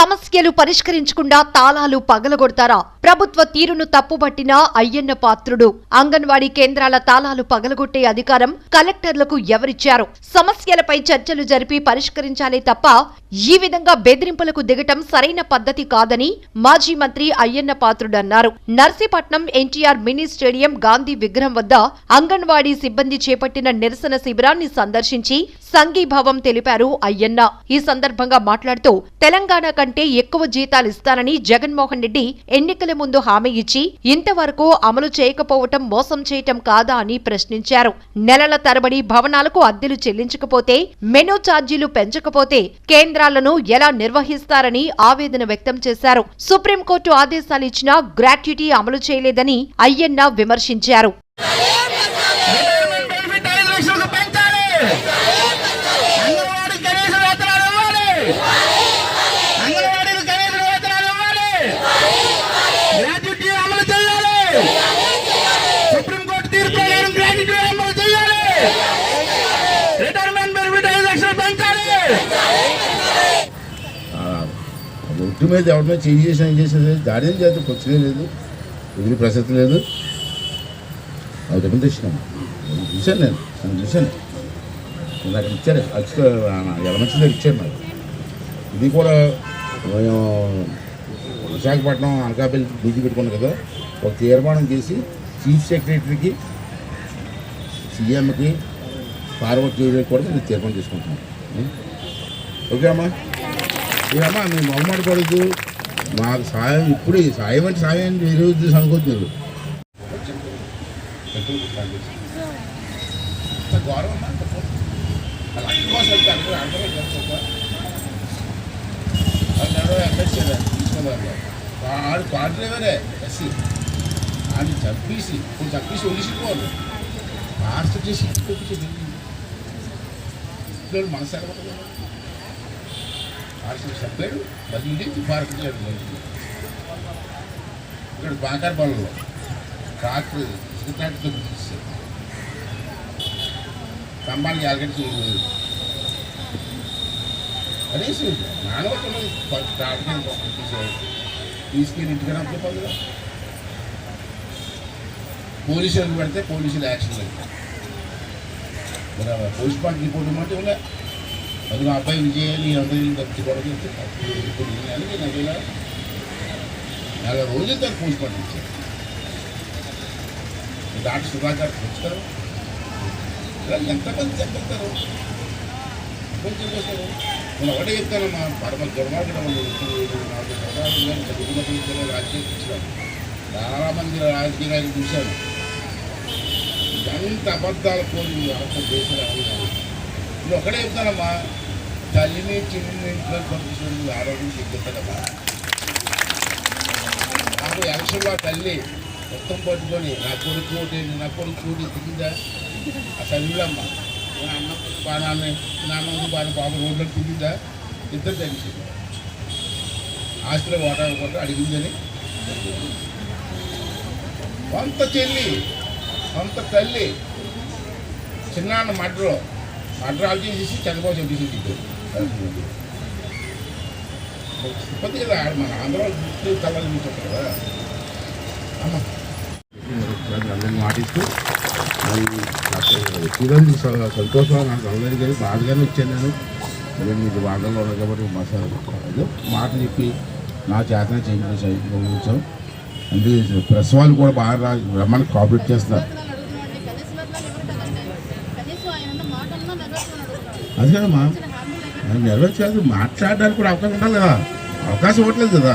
estamos సమస్యలు పరిష్కరించకుండా తాళాలు పగలగొడతారా? ప్రభుత్వ తీరును తప్పుబట్టిన అయ్యన్న పాత్రుడు. అంగన్వాడీ కేంద్రాల తాళాలు పగలగొట్టే అధికారం కలెక్టర్లకు ఎవరిచ్చారు? సమస్యలపై చర్చలు జరిపి పరిష్కరించాలే తప్ప ఈ విధంగా బెదిరింపులకు దిగటం సరైన పద్ధతి కాదని మాజీ మంత్రి అయ్యన్న పాత్రుడు అన్నారు. Narsipatnam NTR mini stadium Gandhi విగ్రహం వద్ద అంగన్వాడీ సిబ్బంది చేపట్టిన నిరసన శిబిరాన్ని సందర్శించి సంఘీభావం తెలిపారు అయ్యన్న. ఈ సందర్భంగా మాట్లాడుతూ తెలంగాణ కంటే ఎక్కువ జీతాలు ఇస్తానని జగన్మోహన్ రెడ్డి ఎన్నికల ముందు హామీ ఇచ్చి ఇంతవరకు అమలు చేయకపోవటం మోసం చేయటం కాదా అని ప్రశ్నించారు. నెలల తరబడి భవనాలకు అద్దెలు చెల్లించకపోతే మెనూ ఛార్జీలు పెంచకపోతే కేంద్రాలను ఎలా నిర్వహిస్తారని ఆవేదన వ్యక్తం చేశారు. సుప్రీంకోర్టు ఆదేశాలు ఇచ్చినా గ్రాట్యుటీ అమలు చేయలేదని అయ్యన్న విమర్శించారు. ఒట్టు మీద ఎవరి మీద చేంజ్ చేసినా ఏం చేసేది దాడి ఏం చేస్తే వచ్చినే లేదు ఎదురు ప్రసక్తి లేదు. అది రికమెండేషన్ చూశాను నేను నన్ను చూశాను. నేను నాకు ఇచ్చారు అచ్చు ఎలమంచి దగ్గర ఇచ్చారు నాకు ఇది కూడా మేము విశాఖపట్నం అనకాపల్లి బీజీ పెట్టుకున్నాం కదా ఒక తీర్మానం చేసి చీఫ్ సెక్రటరీకి సీఎంకి ఫార్వర్డ్ చేయడానికి కూడా నేను తీర్మానం తీసుకుంటున్నాను ఓకే అమ్మా? ఇవమ్మా మేము మొహమాట పడద్దు మాకు సాయం ఇప్పుడు సాయం అంటే సాయం వేరే ఉద్దేశం అనుకోవద్దు మీరు ఆడు పాటలేవరే ఎస్సీ. ఆడిని చంపేసి ఇప్పుడు చంపేసి వదిలిసిపోవాలి మాస్టర్ చేసి ఇంటికి మనసు ఎడగలేదు ఆర్సీ చెప్పాడు బదిలీ పార్క్ ఇక్కడ బాకార్ పనులు ట్రాక్టర్ ఇసుక ట్రాక్టర్తో గుర్తిస్తారు స్తంభాన్ని ఎలగట్టి కనీసం నానవటం ట్రాక్టర్ తీసుకెళ్ళి ఇంటికి రాకపోతే పోలీసులు పెడితే పోలీసులు యాక్షన్ పెడతారు పోలీస్ పార్టీ రిపోర్ట్ ఇవ్వమంటే ఇవ్వలే అది మా అబ్బాయి విజయ్ నీ అందరినీ తప్పి కూడా ఇప్పుడు అని నేను అదిలా నలభై రోజుల తర్వాత పూజ పంపించాను డాక్టర్ సుధాకర్ వచ్చారు ఇలా ఎంతమంది చెప్పారు కొంచెం చేస్తారు నేను ఒకటే చెప్తానమ్మా పరమ దుర్మార్గం నాకు సదాశివాన్ని చదువుకున్న రాజకీయ చాలామంది రాజకీయ నాయకులు చూశాను ఎంత అబద్ధాలు కోరి అంత రాజకీయాలు నువ్వు ఒకటే చెప్తానమ్మా. తల్లిని చిన్న ఇంట్లో పంపించిన ఆరోగ్యం చెప్తానమ్మా నాకు ఎలక్షన్లో తల్లి మొత్తం పట్టుకొని నా కొడుకు ఒకటి నా కొడుకు ఓటి తిరిగిందా? ఆ తల్లిలమ్మ. నా అన్న బాణాన్ని నాన్న బాగా బాణ పాప రోడ్లో తిరిగిందా? ఇద్దరు తెలిసింది ఆస్తిలో ఓటా కొట్ట అడిగిందని. కొంత చెల్లి సొంత తల్లి. చిన్నాన్న మడ్రో మడ్రాలు చేసి చంద్రబాబు చంపేసి తిప్పతి కదా మన ఆంధ్ర గుర్తు తల్లని చూస్తారు కదా అమ్మ అందరినీ మాటిస్తూ మరి చూడండి సంతోషం నాకు అందరికీ బాధగానే వచ్చాను నేను నేను మీకు బాధల్లో ఉన్నాను కాబట్టి మసాలా ఏదో మాట చెప్పి నా చేతనే చేయించాం అందుకే ప్రెస్ వాళ్ళు కూడా బాగా రమ్మని కాపరేట్ చేస్తున్నారు అది కదమ్మా. మనం నెరవేర్చాలి మాట్లాడడానికి కూడా అవకాశం ఉండాలి కదా. అవకాశం ఇవ్వట్లేదు కదా.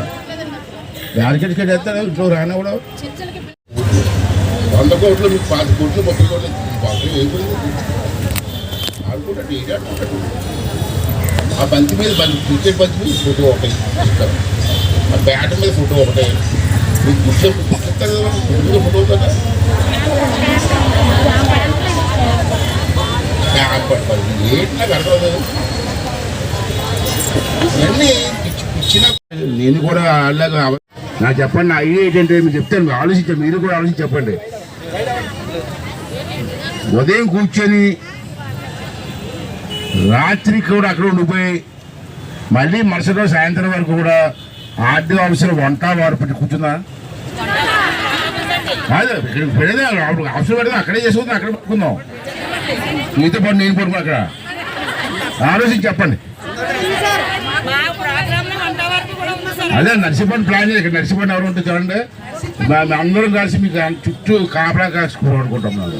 బ్యారికేడ్ కేడ్ వేస్తాడు ఇంట్లో రానివ్వడు వంద కోట్లు మీకు పాతి కోట్లు ముప్పై కోట్లు. పాతి ఆడుకుంటే ఆ బంతి మీద బంతి క్రికెట్ బంతి మీద ఫోటో ఒకటి. ఇస్తారు ఆ బ్యాట్ మీద ఫోటో ఒకటే. మీకు గుర్తు గుర్తిస్తారు కదా ఫోటో కదా. నేను కూడా అలాగా నాకు చెప్పండి నా ఐడియా ఏంటంటే మీరు చెప్తాను ఆలోచించండి మీరు కూడా ఆలోచించి చెప్పండి. ఉదయం కూర్చొని రాత్రి కూడా అక్కడ ఉండిపోయి మళ్ళీ మరుసటి రోజు సాయంత్రం వరకు కూడా ఆర్థిక అవసరం వంట వారు పెట్టి కూర్చుందా కాదు ఇక్కడ పెడితే అవసరం పెడితే అక్కడే చేసుకుందాం అక్కడే పట్టుకుందాం మీతో పాటు నేను పడుకున్నా అక్కడ. ఆలోచించి చెప్పండి. అదే నర్సింపండి ప్లాన్ ఇక్కడ నర్సింపండి ఎవరు ఉంటే చూడండి. అందరం కలిసి మీకు చుట్టూ కాపలా కాసుకోవాలనుకుంటాం మేము.